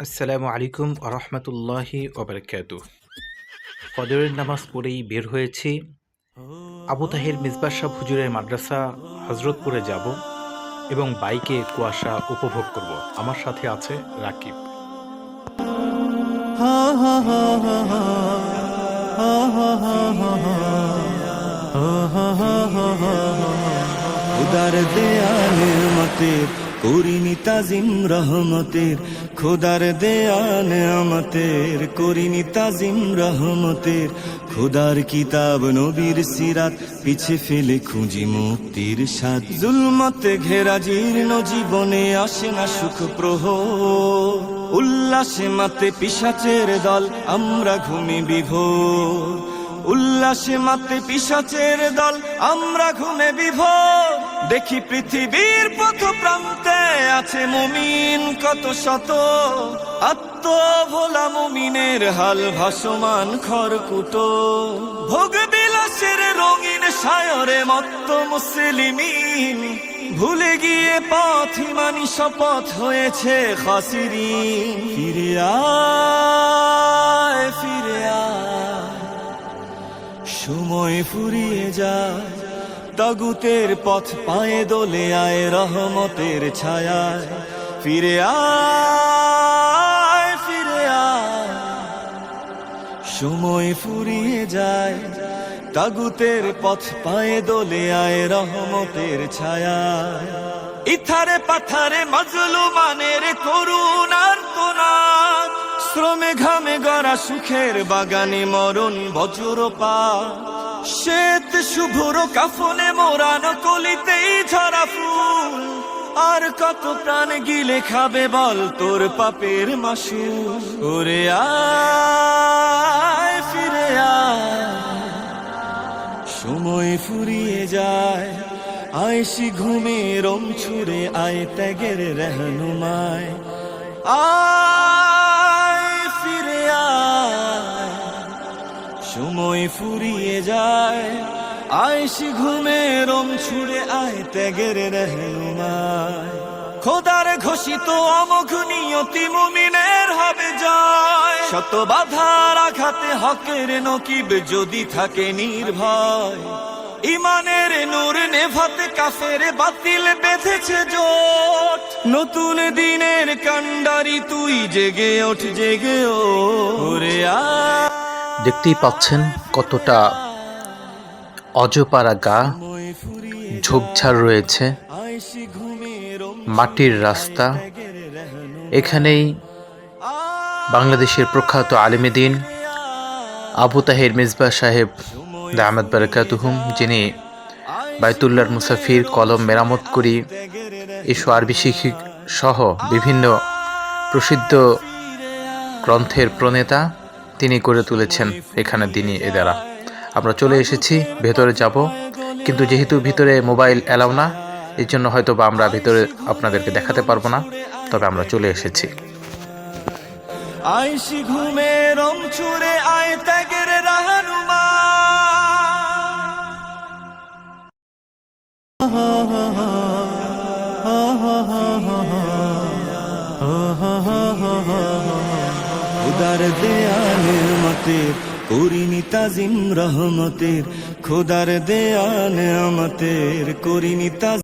আসসালামু আলাইকুম আরহামতুল্লাহি ওবরকাত ফজরের নামাজ পড়েই বের হয়েছি আবু তাহের মিসবাহ শাহ হুজুরের মাদ্রাসা হজরতপুরে যাব এবং বাইকে কুয়াশা উপভোগ করব আমার সাথে আছে রাকিব খুদার দেয়ালের মতের করিনি তাজিম রহমতের, খুদার দেয়াল আমাতের। করিনি তাজিম রহমতের, খুদার কিতাব নবীর সিরাত। পিছে ফেলে খুঁজি মুক্তির স্বাদ। জুলমতে ঘেরা জীর্ণ জীবনে আসে না সুখ প্রহ। উল্লাসে মাতে পিসাচের দল, আমরা ঘুমি বিভোর। উল্লাসে মাতে পিসাচের দল, আমরা ঘুমে বিভোর। দেখি পৃথিবীর পথ প্রান্তে আছে মুমিন কত শত। আত্ম ভোলা মুমিনের হাল ভাসমান খড়কুটো। ভোগ বিলাসের রঙিন সায়রে মত্ত মুসলিমিন। ভুলে গিয়ে পথি মানি শপথ হয়েছে খাসিরি ফিরে আয় ফিরে আয়। সময় ফুরিয়ে যায়। তাগুতের পথ পায়ে দোলে আয় রহমতের ছায়ায়। ফিরে আয়, ফিরে সময় ফুরিয়ে যায় তাগুতের পথ পায়ে দোলে আয় রহমতের ছায়ায়। ইথারে পাথারে মজলু মানের করুণার তোনার শ্রমে ঘামে গড়া সুখের বাগানে মরণ বজ্রপা শ্বেত শুভ্র কাফনে মোরানো কলিতেই ঝরা ফুল। আর কত প্রাণ গিলে খাবে বল তোর পাপের মাসু। ওরে আয়, ফিরে সময় ফুরিয়ে যায় আয়সি ঘুমে রম ছুড়ে আয় ত্যাগের রহনুমায়। আয়। সময় ফুরিয়ে যায়। আয়সি ঘুমে রম ছুড়ে আয়, ত্যাগের খোদার ঘোষিত অমোঘ নিয়তি মুমিনের হবে জয়। শত বাধার আঘাতে হকের নকিব যদি থাকে নির্ভয়। ইমানের নূর নেভাতে কাফের বাতিল বেঁধেছে জোট। নতুন দিনের কান্ডারি তুই জেগে ওঠ, জেগে ওরে আ দেখতেই পাচ্ছেন কতটা অজপাড়া গা, ঝোপঝাড় রয়েছে, মাটির রাস্তা। এখানেই বাংলাদেশের প্রখ্যাত আলিমেদিন আবু তাহের মিসবাহ সাহেব দাহমদ বারকাতুহুম, যিনি বাইতুল্লার মুসাফির কলম মেরামত করি, এসো আরবি শিক্ষিক সহ বিভিন্ন প্রসিদ্ধ গ্রন্থের প্রণেতা। তিনি করে তুলেছেন এখানে তিনি এ দ্বারা। আমরা চলে এসেছি, ভেতরে যাব। কিন্তু যেহেতু ভিতরে মোবাইল অ্যালাউ না এই জন্য হয়তো বা আমরা ভিতরে আপনাদেরকে দেখাতে পারব না, তবে আমরা চলে এসেছি। আইসি ঘুমে রং খুদার দেয়ালের মতে করিনি তাজিম রহমতের। খোদার দেয়ালে আমাদের করিনি তাজ